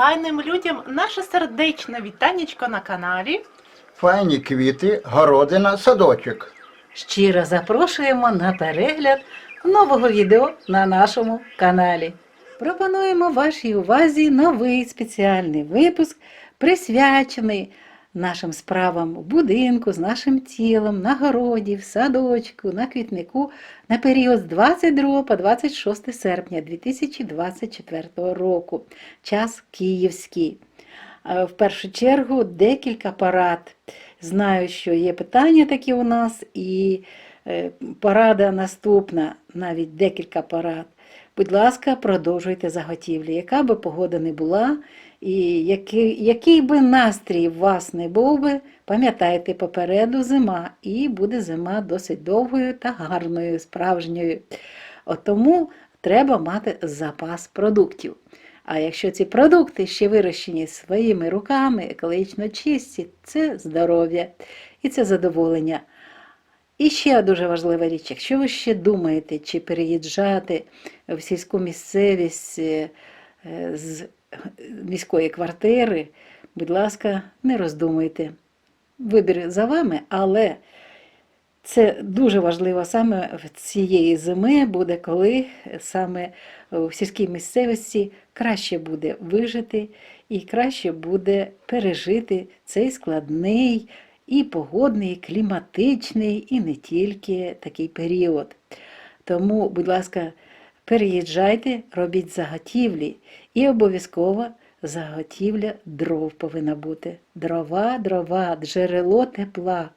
файним людям наше сердечне вітанечко на каналі. Файні квіти, городина, садочок. Щиро запрошуємо на перегляд нового відео на нашому каналі. Пропонуємо вашій увазі новий спеціальний випуск, присвячений нашим справам в будинку, з нашим тілом, на городі, в садочку, на квітнику на період з 22 по 26 серпня 2024 року. Час київський. Е, В першу чергу декілька парад. Знаю, що є питання такі у нас, і е, порада наступна, навіть декілька парад. Будь ласка, продовжуйте заготівлі, яка би погода не була, і який, який би настрій у вас не був би, пам'ятайте, попереду зима, і буде зима досить довгою та гарною, справжньою. От тому треба мати запас продуктів. А якщо ці продукти ще вирощені своїми руками, екологічно чисті, це здоров'я і це задоволення. І ще дуже важлива річ, якщо ви ще думаєте, чи переїжджати в сільську місцевість е, е, з міської квартири, будь ласка, не роздумуйте. Вибір за вами, але це дуже важливо саме в цієї зими буде, коли саме в сільській місцевості краще буде вижити і краще буде пережити цей складний і погодний, і кліматичний, і не тільки такий період. Тому, будь ласка, переїжджайте, робіть заготівлі і обов'язково заготівля дров повинна бути. Дрова, дрова, джерело тепла.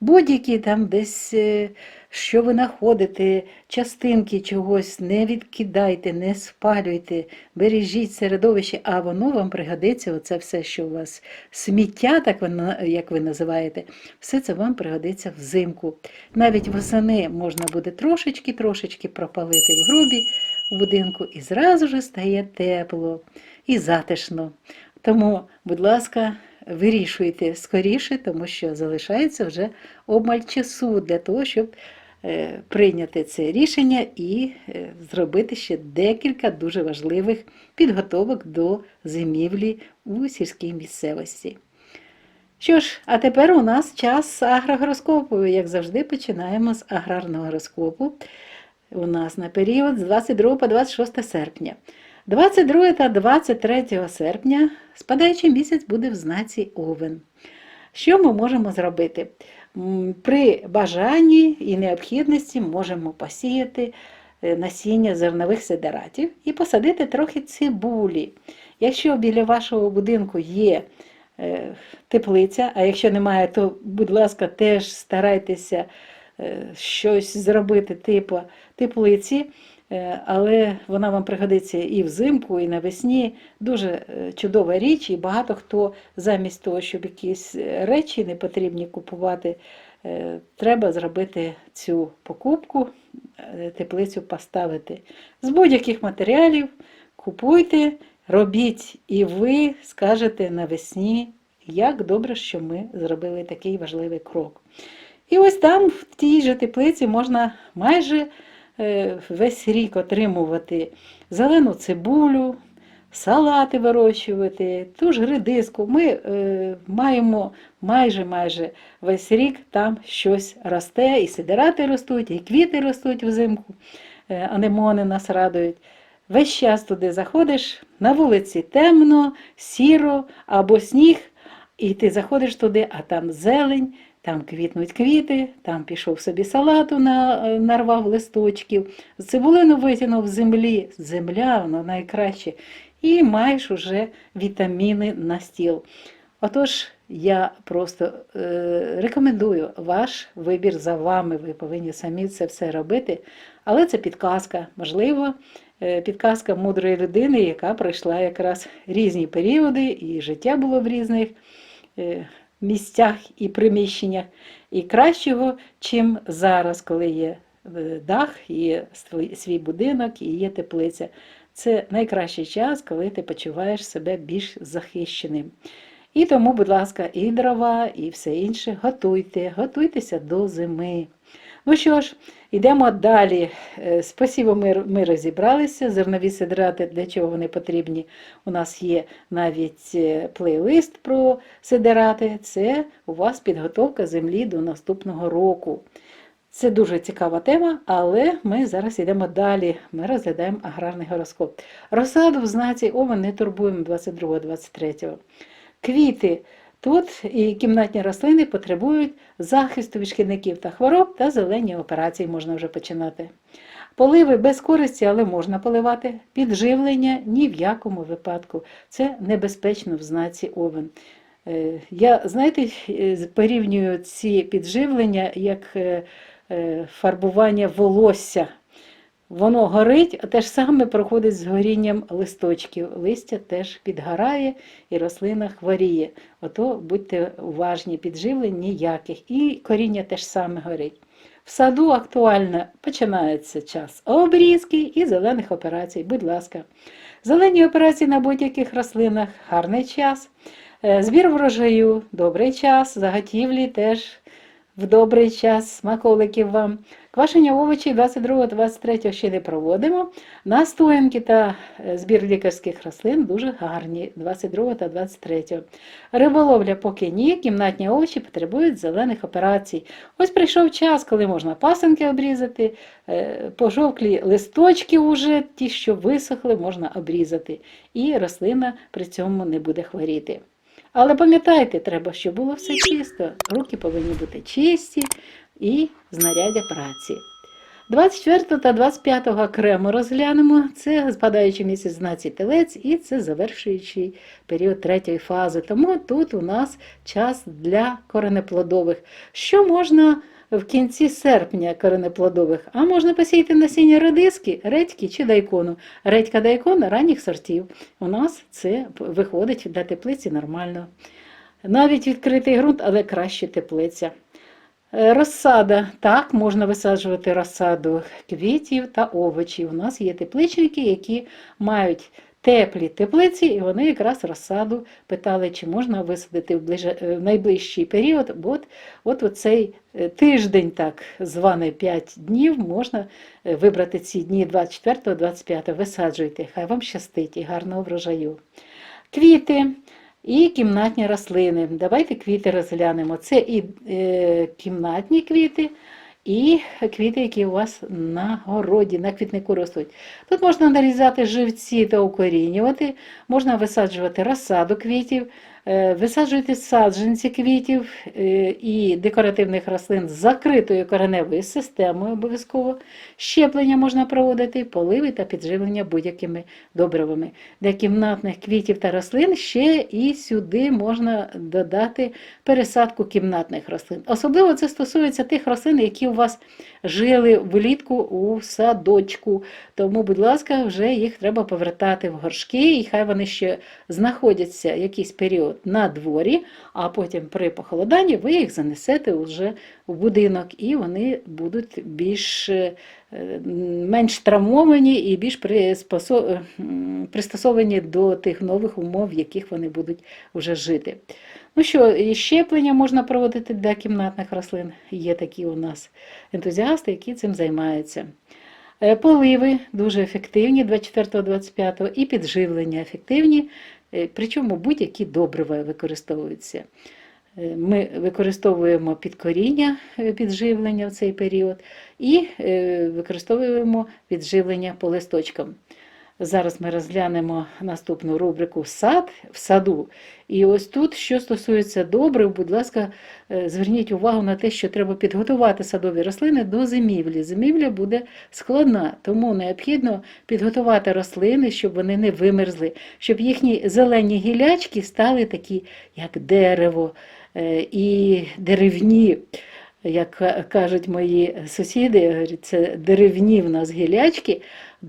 Будь-які там десь, е, що ви знаходите, частинки чогось, не відкидайте, не спалюйте, бережіть середовище, а воно вам пригодиться, оце все, що у вас сміття, так воно, як ви називаєте, все це вам пригодиться взимку. Навіть восени можна буде трошечки-трошечки пропалити в грубі в будинку, і зразу ж стає тепло і затишно. Тому, будь ласка, вирішуйте скоріше, тому що залишається вже обмаль часу для того, щоб е, прийняти це рішення і е, зробити ще декілька дуже важливих підготовок до зимівлі у сільській місцевості. Що ж, а тепер у нас час агрогороскопу. Як завжди, починаємо з аграрного гороскопу. У нас на період з 22 по 26 серпня. 22 та 23 серпня спадаючий місяць буде в знаці Овен. Що ми можемо зробити? При бажанні і необхідності можемо посіяти е, насіння зернових сидератів і посадити трохи цибулі. Якщо біля вашого будинку є е, теплиця, а якщо немає, то, будь ласка, теж старайтеся е, щось зробити типу теплиці. Е, але вона вам пригодиться і взимку, і навесні. Дуже е, чудова річ, і багато хто замість того, щоб якісь е, речі не потрібні купувати, треба зробити цю покупку, теплицю поставити. З будь-яких матеріалів купуйте, робіть, і ви скажете навесні, як добре, що ми зробили такий важливий крок. І ось там, в тій же теплиці, можна майже весь рік отримувати зелену цибулю, салати вирощувати, ту ж редиску. Ми е, маємо майже майже весь рік там щось росте, і сидирати ростуть, і квіти ростуть взимку, е, анемони нас радують. Весь час туди заходиш, на вулиці темно, сіро або сніг, і ти заходиш туди, а там зелень, там квітнуть квіти, там пішов собі салату на, е, нарвав листочків, цибулину витягнув з землі, земля воно найкраще, і маєш уже вітаміни на стіл. Отож, я просто е, рекомендую ваш вибір за вами. Ви повинні самі це все робити. Але це підказка, можливо, е, підказка мудрої людини, яка пройшла якраз різні періоди, і життя було в різних е, місцях і приміщеннях, і кращого, чим зараз, коли є е, дах, є свій- свій будинок і є теплиця. Це найкращий час, коли ти почуваєш себе більш захищеним. І тому, будь ласка, і дрова, і все інше готуйте, готуйтеся до зими. Ну що ж, йдемо далі. Е, посівом ми, ми розібралися. Зернові сидрати, для чого вони потрібні. У нас є навіть е, плейлист про сидирати. Це у вас підготовка землі до наступного року. Це дуже цікава тема, але ми зараз йдемо далі. Ми розглядаємо аграрний гороскоп. Розсаду в знаці Овен не турбуємо 22-23. Квіти. Тут і кімнатні рослини потребують захисту від шкідників та хвороб та зелені операції можна вже починати. Поливи без користі, але можна поливати. Підживлення ні в якому випадку. Це небезпечно в знаці Овен. Е, Я, знаєте, е, порівнюю ці підживлення як е, фарбування волосся. Воно горить, а те ж саме проходить з горінням листочків. Листя теж підгорає і рослина хворіє. Ото будьте уважні, підживлень ніяких. І коріння теж саме горить. В саду актуально починається час обрізки і зелених операцій. Будь ласка. Зелені операції на будь-яких рослинах гарний час. Е, Збір врожаю добрий час, заготівлі теж в добрий час, смаколиків вам. Квашення овочів 22-23 ще не проводимо. Настоянки та е, збір лікарських рослин дуже гарні 22 та 23. Риболовля поки ні, кімнатні овочі потребують зелених операцій. Ось прийшов час, коли можна пасенки обрізати, е, пожовклі листочки уже, ті, що висохли, можна обрізати. І рослина при цьому не буде хворіти. Але пам'ятайте, треба, щоб було все чисто. Руки повинні бути чисті і знаряддя праці. 24 та 25 окремо розглянемо. Це спадаючий місяць знаці телець і це завершуючий період третьої фази. Тому тут у нас час для коренеплодових. Що можна в кінці серпня коренеплодових? А можна посіяти насіння редиски, редьки чи дайкону. Редька дайкон ранніх сортів. У нас це виходить для теплиці нормально. Навіть відкритий ґрунт, але краще теплиця. Е, Розсада. Так, можна висаджувати розсаду квітів та овочів. У нас є тепличники, які мають теплі теплиці, і вони якраз розсаду питали, чи можна висадити в, е, найближчий період. От, от оцей е, тиждень, так званий 5 днів, можна е, вибрати ці дні 24-25. Висаджуйте, хай вам щастить і гарного врожаю. Квіти і кімнатні рослини. Давайте квіти розглянемо. Це і е, кімнатні квіти, і квіти, які у вас на городі, на квітнику ростуть. Тут можна нарізати живці та укорінювати, можна висаджувати розсаду квітів, висаджуйте саджанці квітів е, і декоративних рослин з закритою кореневою системою обов'язково. Щеплення можна проводити, поливи та підживлення будь-якими добривами. Для кімнатних квітів та рослин ще і сюди можна додати пересадку кімнатних рослин. Особливо це стосується тих рослин, які у вас жили влітку у садочку. Тому, будь ласка, вже їх треба повертати в горшки, і хай вони ще знаходяться якийсь період на дворі, а потім при похолоданні ви їх занесете вже в будинок, і вони будуть більш е, менш травмовані і більш пристосовані до тих нових умов, в яких вони будуть вже жити. Ну що, і щеплення можна проводити для кімнатних рослин. Є такі у нас ентузіасти, які цим займаються. Е, Поливи дуже ефективні 24-25 і підживлення ефективні, е, причому будь-які добрива використовуються. Е, Ми використовуємо підкоріння е, підживлення в цей період і е, використовуємо підживлення по листочкам. Зараз ми розглянемо наступну рубрику сад в саду. І ось тут, що стосується добрив, будь ласка, е, зверніть увагу на те, що треба підготувати садові рослини до зимівлі. Зимівля буде складна, тому необхідно підготувати рослини, щоб вони не вимерзли, щоб їхні зелені гілячки стали такі, як дерево е, і деревні. Як кажуть мої сусіди, це деревні в нас гілячки.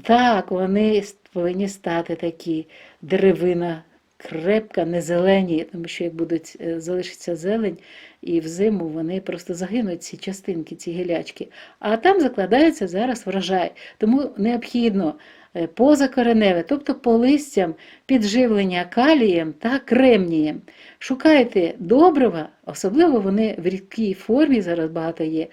Так, вони повинні стати такі деревина крепка, не зелені, тому що як будуть е, залишиться зелень, і взиму вони просто загинуть ці частинки, ці гілячки. А там закладається зараз врожай. Тому необхідно е, позакореневе, тобто по листям підживлення калієм та кремнієм. Шукайте добрива, особливо вони в рідкій формі, зараз багато є.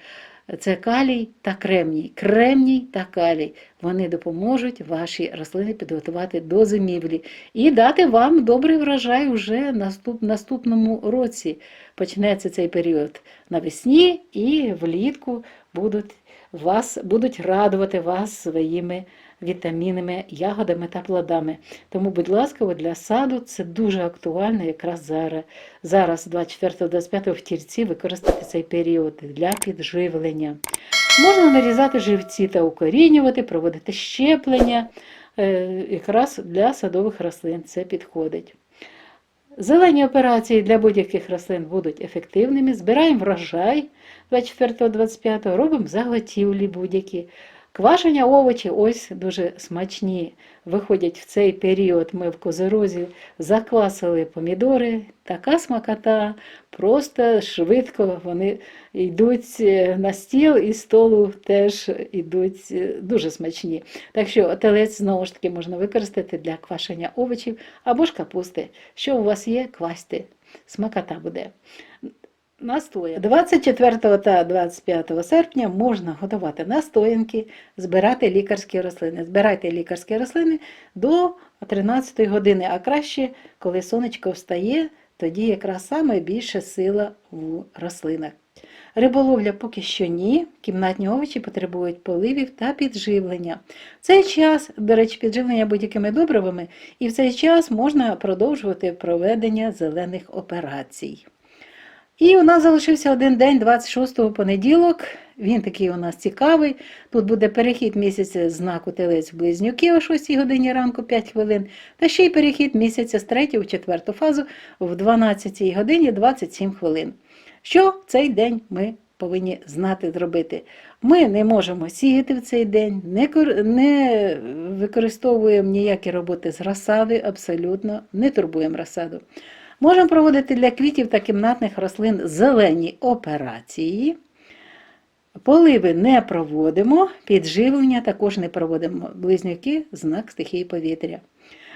Це калій та кремній. Кремній та калій. Вони допоможуть ваші рослини підготувати до зимівлі і дати вам добрий врожай вже наступ, наступному році. Почнеться цей період навесні і влітку будуть, вас, будуть радувати вас своїми вітамінами, ягодами та плодами. Тому, будь ласка, для саду це дуже актуально якраз зараз. Зараз, 24-25 в тільці, використати цей період для підживлення. Можна нарізати живці та укорінювати, проводити щеплення. Е, Якраз для садових рослин це підходить. Зелені операції для будь-яких рослин будуть ефективними. Збираємо врожай 24-25, робимо заготівлі будь-які. Квашення овочі ось дуже смачні. Виходять в цей період. Ми в козирозі заквасили помідори. Така смакота, просто швидко вони йдуть е, на стіл і столу теж йдуть е, дуже смачні. Так що телець знову ж таки можна використати для квашення овочів або ж капусти. Що у вас є, квасьте. Смакота буде. Настоя. 24 та 25 серпня можна готувати настоянки, збирати лікарські рослини. Збирайте лікарські рослини до 13 години, а краще, коли сонечко встає, тоді якраз саме більше сила в рослинах. Риболовля поки що ні. Кімнатні овочі потребують поливів та підживлення. В цей час, до речі, підживлення будь-якими добривами, і в цей час можна продовжувати проведення зелених операцій. І у нас залишився один день, 26 понеділок. Він такий у нас цікавий. Тут буде перехід місяця знаку телець близнюки о 6 годині ранку 5 хвилин, та ще й перехід місяця з 3 в 4 фазу в 12 годині 27 хвилин. Що цей день ми повинні знати зробити? Ми не можемо сіяти в цей день, не, не використовуємо ніякі роботи з розсадою, абсолютно не турбуємо розсаду. Можемо проводити для квітів та кімнатних рослин зелені операції. Поливи не проводимо, підживлення також не проводимо. Близнюки знак стихії повітря.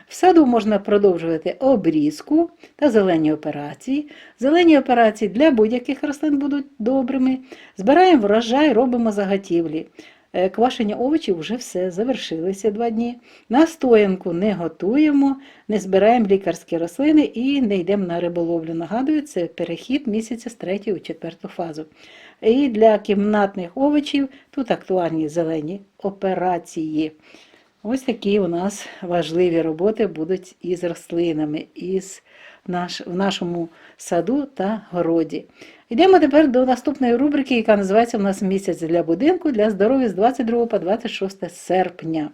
В саду можна продовжувати обрізку та зелені операції. Зелені операції для будь-яких рослин будуть добрими. Збираємо врожай, робимо заготівлі. Е, Квашення овочів вже все, завершилися два дні. Настоянку не готуємо, не збираємо лікарські рослини і не йдемо на риболовлю. Нагадую, це перехід місяця з 3 у 4 фазу. І для кімнатних овочів тут актуальні зелені операції. Ось такі у нас важливі роботи будуть із рослинами, із наш, в нашому саду та городі. Йдемо тепер до наступної рубрики, яка називається у нас місяць для будинку для здоров'я з 22 по 26 серпня.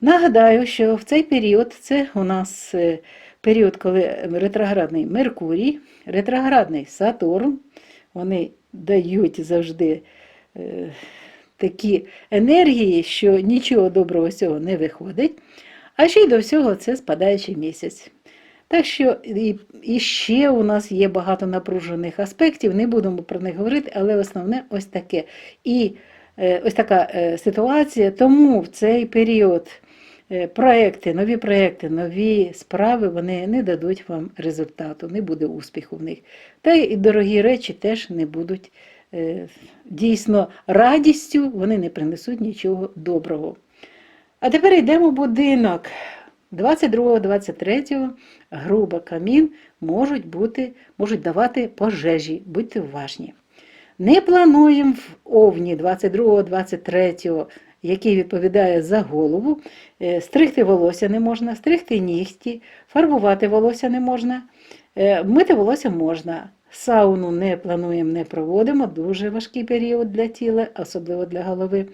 Нагадаю, що в цей період це у нас е, період, коли ретроградний Меркурій, ретроградний Сатурн. Вони дають завжди е, такі енергії, що нічого доброго з цього не виходить. А ще й до всього це спадаючий місяць. Так що і, і ще у нас є багато напружених аспектів, не будемо про них говорити, але основне ось таке. І е, ось така е, ситуація. Тому в цей період е, проекти, нові проекти, нові справи вони не дадуть вам результату, не буде успіху в них. Та й дорогі речі теж не будуть е, дійсно радістю, вони не принесуть нічого доброго. А тепер йдемо в будинок. 22-23 груба камін можуть бути, можуть давати пожежі, будьте уважні. Не плануємо в овні 22-23, який відповідає за голову. Е, Стригти волосся не можна, стригти нігті, фарбувати волосся не можна, е, мити волосся можна. Сауну не плануємо, не проводимо, дуже важкий період для тіла, особливо для голови.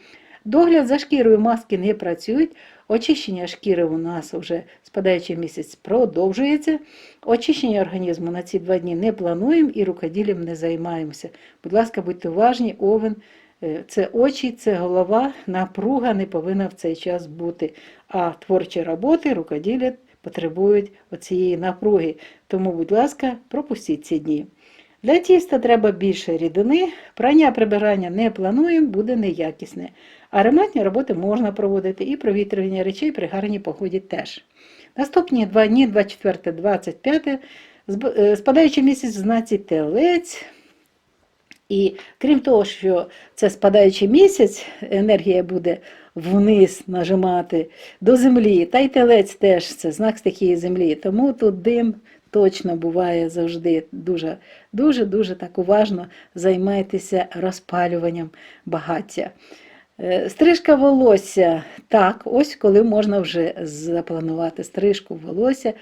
Догляд за шкірою маски не працюють. Очищення шкіри у нас вже спадаючий місяць продовжується. Очищення організму на ці два дні не плануємо і рукоділлям не займаємося. Будь ласка, будьте уважні, овен. е, Це очі, це голова, напруга не повинна в цей час бути. А творчі роботи, рукоділля потребують оцієї напруги. Тому, будь ласка, пропустіть ці дні. Для тіста треба більше рідини, прання прибирання не плануємо, буде неякісне. А ремонтні роботи можна проводити і провітрювання речей при гарній погоді теж. Наступні два дні, 24-25, зб- е, спадаючий місяць в знаці телець. І крім того, що це спадаючий місяць, енергія буде вниз нажимати до землі, та й телець теж це знак стихії землі. Тому тут дим точно буває завжди дуже, дуже, дуже так уважно займайтеся розпалюванням багаття. Е, Стрижка волосся. Так, ось коли можна вже запланувати стрижку волосся,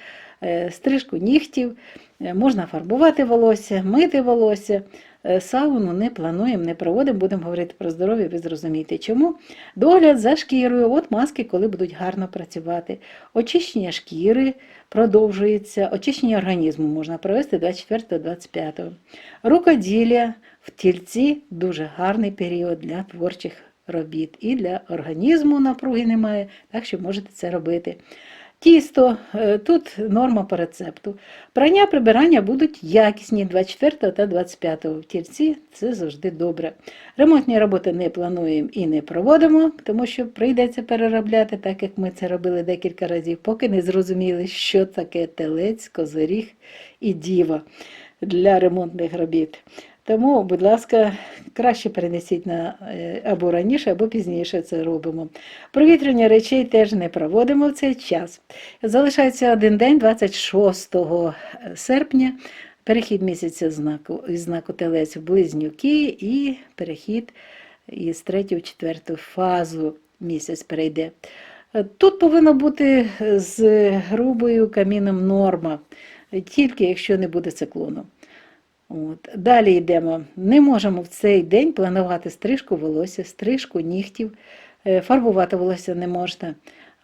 е, стрижку нігтів, е, можна фарбувати волосся, мити волосся. Е, Сауну не плануємо, не проводимо, будемо говорити про здоров'я, ви зрозумієте. Чому? Догляд за шкірою, от маски, коли будуть гарно працювати. Очищення шкіри продовжується, очищення організму можна провести 24-25. Рукоділля в тільці дуже гарний період для творчих робіт. І для організму напруги немає, так що можете це робити. Тісто, е, тут норма по рецепту. Прання прибирання будуть якісні 24 та 25 в тільці, це завжди добре. Ремонтні роботи не плануємо і не проводимо, тому що прийдеться переробляти, так як ми це робили декілька разів, поки не зрозуміли, що таке телець, козиріг і діва для ремонтних робіт. Тому, будь ласка, краще перенесіть на е, або раніше, або пізніше це робимо. Провітряння речей теж не проводимо в цей час. Залишається один день, 26 серпня, перехід місяця знаку, знаку Телець в близнюки і перехід із 3 в 4 фазу місяць перейде. Е, Тут повинно бути з грубою каміном норма, тільки якщо не буде циклону. От. Далі йдемо. Не можемо в цей день планувати стрижку волосся, стрижку нігтів, е, фарбувати волосся не можна,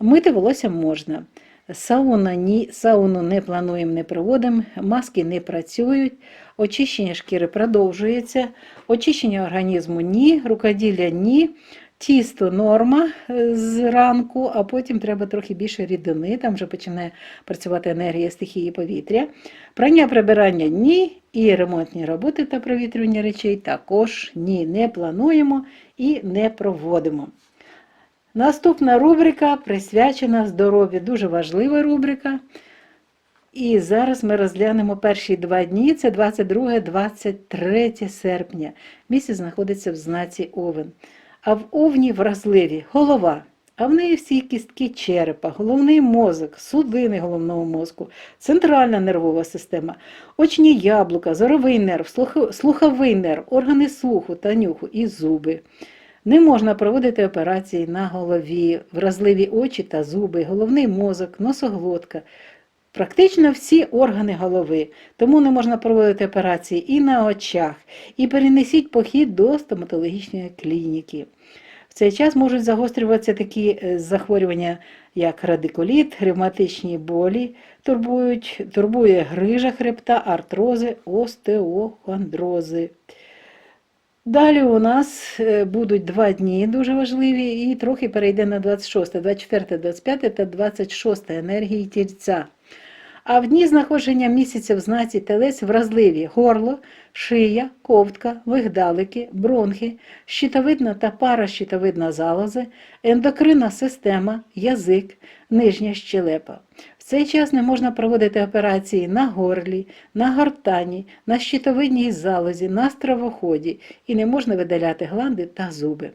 мити волосся можна. Сауна, ні, сауну не плануємо, не проводимо, маски не працюють, очищення шкіри продовжується, очищення організму ні, рукоділля ні. Тісто норма е, зранку, а потім треба трохи більше рідини, там вже починає працювати енергія стихії повітря. Прання прибирання ні, і ремонтні роботи та провітрювання речей також ні, не плануємо і не проводимо. Наступна рубрика присвячена здоров'ю. Дуже важлива рубрика. І зараз ми розглянемо перші два дні, це 22-23 серпня. Місяць знаходиться в знаці Овен. А в овні вразливі голова, а в неї всі кістки черепа, головний мозок, судини головного мозку, центральна нервова система, очні яблука, зоровий нерв, слуховий нерв, органи слуху та нюху і зуби. Не можна проводити операції на голові, вразливі очі та зуби, головний мозок, носоглотка. Практично всі органи голови, тому не можна проводити операції і на очах, і перенесіть похід до стоматологічної клініки. В цей час можуть загострюватися такі е, захворювання, як радикуліт, ревматичні болі, турбують, турбує грижа хребта, артрози, остеохондрози. Далі у нас е, будуть два дні дуже важливі, і трохи перейде на 26, 24, 25 та 26 енергії тільця. А в дні знаходження місяця в знаці телець вразливі горло, шия, ковтка, вигдалики, бронхи, щитовидна та паращитовидна залози, ендокринна система, язик, нижня щелепа. В цей час не можна проводити операції на горлі, на гортані, на щитовидній залозі, на стравоході і не можна видаляти гланди та зуби.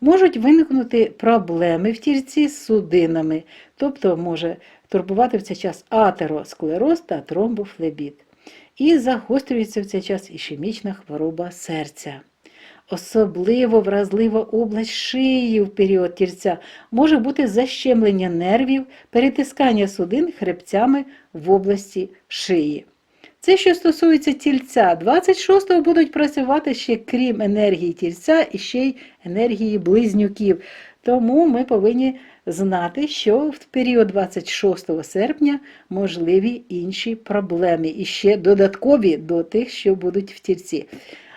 Можуть виникнути проблеми в тільці з судинами, тобто може турбувати в цей час атеросклероз та тромбофлебіт. І загострюється в цей час ішемічна хвороба серця. Особливо вразлива область шиї в період тільця може бути защемлення нервів, перетискання судин хребцями в області шиї. Це що стосується тільця. 26-го будуть працювати ще крім енергії тільця і ще й енергії близнюків. Тому ми повинні знати, що в період 26 серпня можливі інші проблеми, і ще додаткові до тих, що будуть в тільці.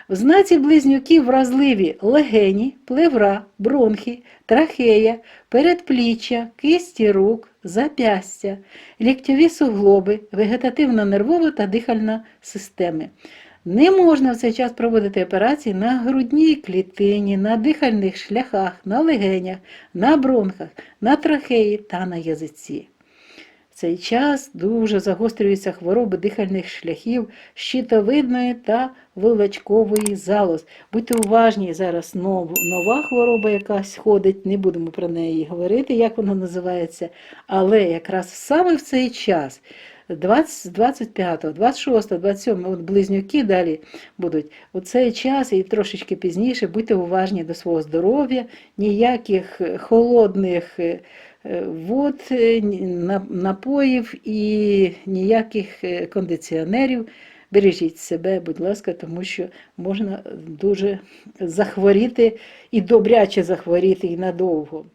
В знаці близнюків вразливі легені, плевра, бронхи, трахея, передпліччя, кисті рук, запястя, ліктьові суглоби, вегетативно-нервова та дихальна системи. Не можна в цей час проводити операції на грудній клітині, на дихальних шляхах, на легенях, на бронхах, на трахеї та на язиці. В цей час дуже загострюються хвороби дихальних шляхів, щитовидної та вилочкової залоз. Будьте уважні, зараз нова хвороба якась ходить, не будемо про неї говорити, як вона називається, але якраз саме в цей час. 20, 25, 26, 27, от близнюки далі будуть. У цей час і трошечки пізніше будьте уважні до свого здоров'я, ніяких е, холодних е, е, вод, напоїв і ніяких кондиціонерів. Бережіть себе, будь ласка, тому що можна дуже захворіти і добряче захворіти і надовго.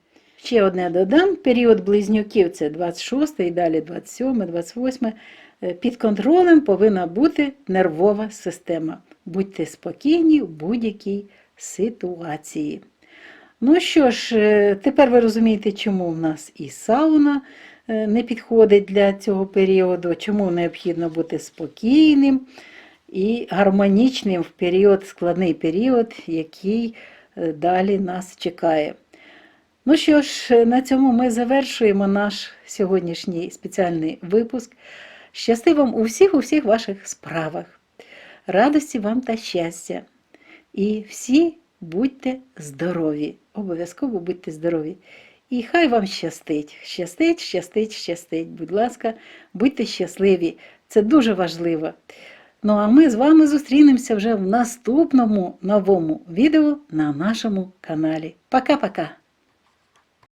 Ще одне додам: період близнюків це 26 і далі 27, 28. Е, Під контролем повинна бути нервова система. Будьте спокійні в будь-якій ситуації. Ну що ж, е, тепер ви розумієте, чому в нас і сауна е, не підходить для цього періоду, чому необхідно бути спокійним і гармонічним в період, складний період, який далі нас чекає. Ну що ж, на цьому ми завершуємо наш сьогоднішній спеціальний випуск. Щасти вам у всіх у всіх ваших справах. Радості вам та щастя. І всі будьте здорові. Обов'язково будьте здорові. І хай вам щастить, щастить, щастить, щастить. Будь ласка, будьте щасливі. Це дуже важливо. Ну а ми з вами зустрінемося вже в наступному новому відео на нашому каналі. Пока-пока!